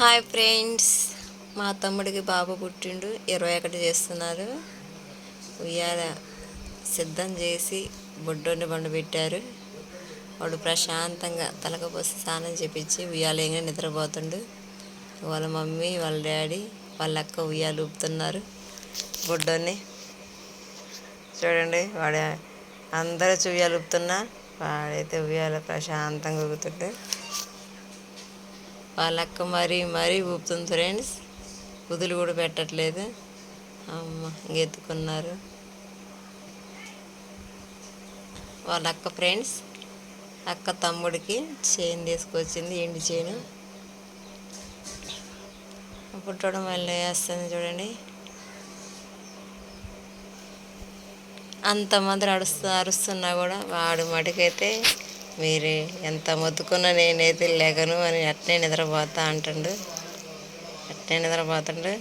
Hi friends. మా తమ్ముడికి బాబు పుట్టిండు. ఇరవై ఒకటి చేస్తున్నారు. ఉయ్యాల సిద్ధం చేసి బొడ్డోని బండు పెట్టారు వాడు ప్రశాంతంగా తలకపోసి స్నానం చేపించి ఉయ్యాలేగా నిద్రపోతుండు. వాళ్ళ మమ్మీ వాళ్ళ డాడీ వాళ్ళ అక్క ఉయ్యాలు ఊపుతున్నారు. బొడ్డోని చూడండి వాడు అందరూ ఉయ్యాలు ఊపుతున్నా. వాడైతే ఉయ్యాల ప్రశాంతంగా ఊగుతుండే. వాళ్ళ అక్క మరీ మరీ ఊపుతుంది ఫ్రెండ్స్. కుదులు కూడా పెట్టట్లేదు. అమ్మ ఇంకెత్తుకున్నారు. వాళ్ళ అక్క ఫ్రెండ్స్ అక్క తమ్ముడికి చైన్ తీసుకొచ్చింది ఎండి చైను. పుట్టడం వల్ల వేస్తుంది చూడండి. అంతమంది అడుస్తు అరుస్తున్నా కూడా వాడు మటుకైతే మీరు ఎంత మొత్తుకున్నా నేనైతే లేగను అని అట్నే నిద్రపోతా అంటుండు. అట్నే నిద్రపోతుండు.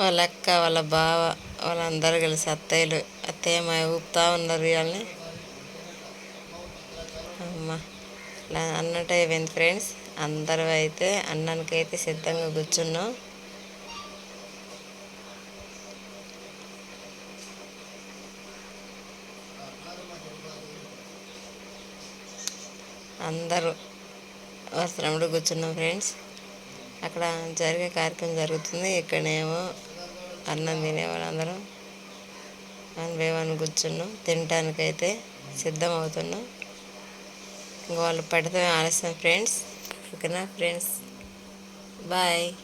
వాళ్ళ అక్క వాళ్ళ బావ వాళ్ళందరూ కలిసి అత్తయ్యలు అత్తయ్య మా ఊపుతా ఉన్నారు వాళ్ళని. అమ్మ అన్నట్టు అయిపోయింది ఫ్రెండ్స్. అందరూ అయితే అన్నానికి అయితే సిద్ధంగా కూర్చున్నాం. అందరూ వస్త్రముడు కూర్చున్నాం ఫ్రెండ్స్. అక్కడ జరిగే కార్యక్రమం జరుగుతుంది. ఇక్కడనేమో అన్నం తినేవాళ్ళు అందరం వన్ బై వన్ కూర్చున్నాం. తినటానికైతే సిద్ధం అవుతున్నాం ఇంక వాళ్ళు పడితే ఆలస్యం ఫ్రెండ్స్. ఓకేనా ఫ్రెండ్స్? బాయ్.